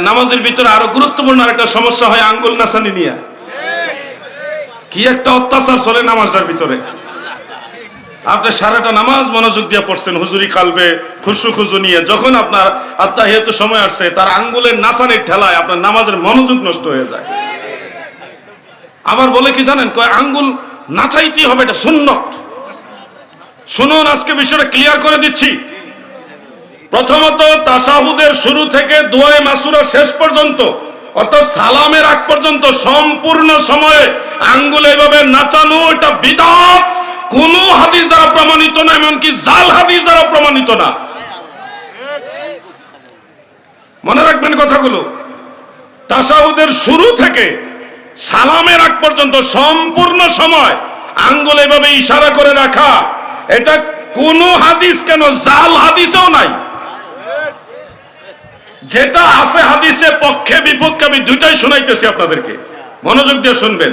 নামাজের ভিতরে আরও গুরুত্বপূর্ণ একটা সমস্যা হয় আঙ্গুল নাসানি নিয়ে। কি একটা অত্যাচার চলে নামাজটার ভিতরে। আপনি সারাটা নামাজ মনোযোগ দিয়ে পড়ছেন, হুজুরি কালবে খুশু খুজু নিয়ে। যখন আপনার আত্মাহিয়ত সময় আসছে, তার আঙ্গুলের নাসানির ঠেলায় আপনার নামাজের মনোযোগ নষ্ট হয়ে যায়। আবার বলে কি জানেন? কয়, আঙ্গুল নাচাইতেই হবে, এটা সুন্নত। শুনুন, আজকে বিষয়টা ক্লিয়ার করে দিচ্ছি। প্রথমত তাসাহুদের শুরু থেকে দোয়ায়ে মাসুরা শেষ পর্যন্ত, অর্থাৎ সালামের আগ পর্যন্ত সম্পূর্ণ সময়ে আঙ্গুল এভাবে নাচানো, এটা বিদাত। কোন হাদিস দ্বারা প্রমাণিত না, এমনকি জাল হাদিস দ্বারা প্রমাণিত না। মনে রাখবেন কথাগুলো। তাসাহুদের শুরু থেকে সালামের আগ পর্যন্ত সম্পূর্ণ সময় আঙ্গুল এভাবে ইশারা করে রাখা, এটা কোন হাদিস কেন, জাল হাদিসেও নাই। যেটা আছে হাদিসে পক্ষে, বিপক্ষে আমি দুটাই শোনাইতেছি আপনাদেরকে। মনোযোগ দিয়ে শুনবেন।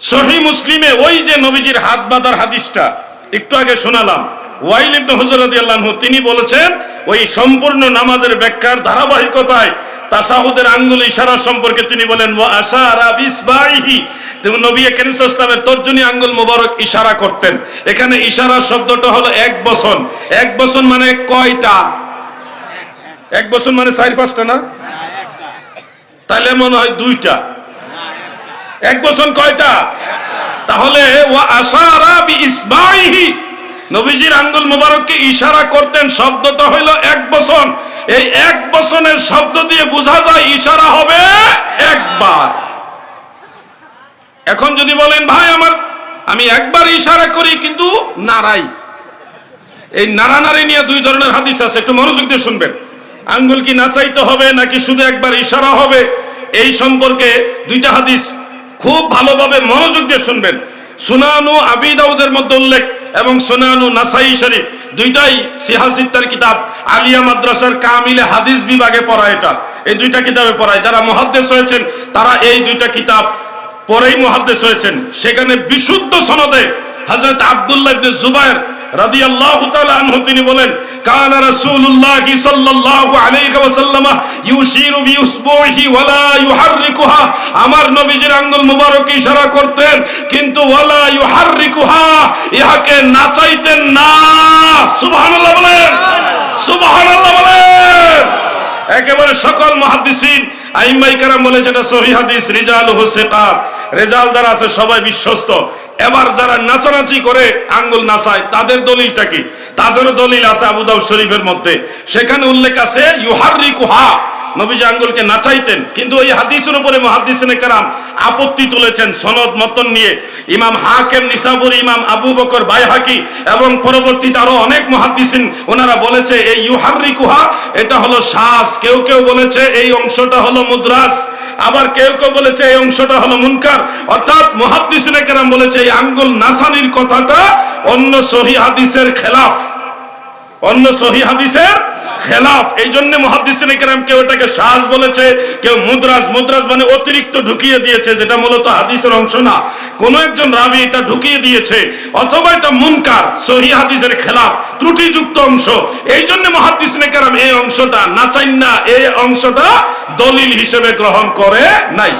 সহি মুসলিমে ওই যে নবীজির হাত বাঁধার হাদিসটা একটু আগে শোনালাম। ওয়াইল ইবনে হুজুর রাদিয়াল্লাহু তিনি বলেছেন, ওই সম্পূর্ণ নামাজের ব্যাখ্যার ধারাবাহিকতায় তাসাহুদের আঙ্গুল ইশারা সম্পর্কে তিনি বলেন, ওয়া আশারা বিসবাইহি। তিনি নবী করিম সাল্লাল্লাহু তর্জনী আঙ্গুল মোবারক ইশারা করতেন। এখানে ইশারা শব্দটা হলো এক বসন। এক বসন মানে কয়টা? এক বছর মানে চার, পাঁচটা না? তাহলে মনে হয় দুইটা। এক বছর কয়টা? তাহলে আশারা বি ইসবাইহি নবীজির আঙ্গুল মুবারককে ইশারা করতেন শব্দটা হইল এক বছর। এই এক বছরের শব্দ দিয়ে বোঝা যায় ইশারা হবে একবার। এখন যদি বলেন, ভাই আমার, আমি একবার ইশারা করি কিন্তু নারাই। এই নাড়ানাড়ি নিয়ে দুই ধরনের হাদিস আছে, একটু মনোযোগ দিয়ে শুনবেন। আঙ্গুল কি নাচাইতে হবে নাকি শুধু একবার ইশারা হবে? এই সম্পর্কে দুইটা হাদিস খুব ভালোভাবে মনোযোগ দিয়ে শুনবেন। সুনানু আবি দাউদের মধ্যে উল্লেখ এবং সুনানু নাসাই শরীফ। দুইটাই সিহাসিত্তার কিতাব। আলিয়া মাদ্রাসার কামিলে হাদিস বিভাগে পড়া এটা। এই দুইটা কিতাবে পড়ায়। যারা মহাদ্দেশ হয়েছেন, তারা এই দুইটা কিতাব পরেই মহাদ্দেশ হয়েছেন। সেখানে বিশুদ্ধ সনদে হযরত আব্দুল্লাহ জুবায়ের রাদিয়াল্লাহু তাআলা আনহু, তিনি আমার নবীজির আঙ্গুল মুবারক ইশারা করতেন, কিন্তু ওয়ালা ইউহাররিকুহা ইহাকে নাচাইতেন না। সুবহানাল্লাহ বলেন, সুবহানাল্লাহ একেবারে সকল মুহাদ্দিসিন আইম্মাই কারাম বলে যেটা সহি হাদিস রিজাল হুসেকাত রেজাল যারা আছে সবাই বিশ্বস্ত। এবার যারা নাচানাচি করে আঙ্গুল নাচায়, তাদের দলিলটা কি? তাদেরও দলিল আছে আবুদাউ শরীফের মধ্যে। সেখানে উল্লেখ আছে ইউহারিকুহা নবীজি আঙ্গুলকে নাচাইতেন। কিন্তু ওই হাদিসের উপরে মহাদিসিনে কারাম আপত্তি তুলেছেন সনদ মতন নিয়ে। ইমাম হাকেম, নিসাবুর ইমাম আবু বকর, বাইহাকি এবং পরবর্তীতে আরও অনেক মহাদিসিন ওনারা বলেছে, এই ইউহারিকুহা এটা হলো শ্বাস কেউ কেউ বলেছে, এই অংশটা হলো মুদ্রাস। আবার কেউ কেউ বলেছে, এই অংশটা হলো মুনকার। অর্থাৎ মহাদিসিনে কেরাম বলেছে, এই আঙ্গুল নাসানির কথাটা অন্য সহি হাদিসের খেলাফ। অন্য সহি হাদিসের খেলাফ। এই জন্য মহাদিসিন কেরাম কেউ এটাকে শ্বাস বলেছে, কেউ মুদ্রাস মুদ্রাস মানে অতিরিক্ত ঢুকিয়ে দিয়েছে, যেটা মূলত হাদিসের অংশ না। কোন একজন রাবি এটা ঢুকিয়ে দিয়েছে, অথবা এটা মুনকার, সহি হাদিসের খেলাফ, ত্রুটিযুক্ত অংশ। এই জন্য মহাদিসিন কেরাম এই অংশটা নাচাইন না, এই অংশটা দলিল হিসেবে গ্রহণ করে নাই।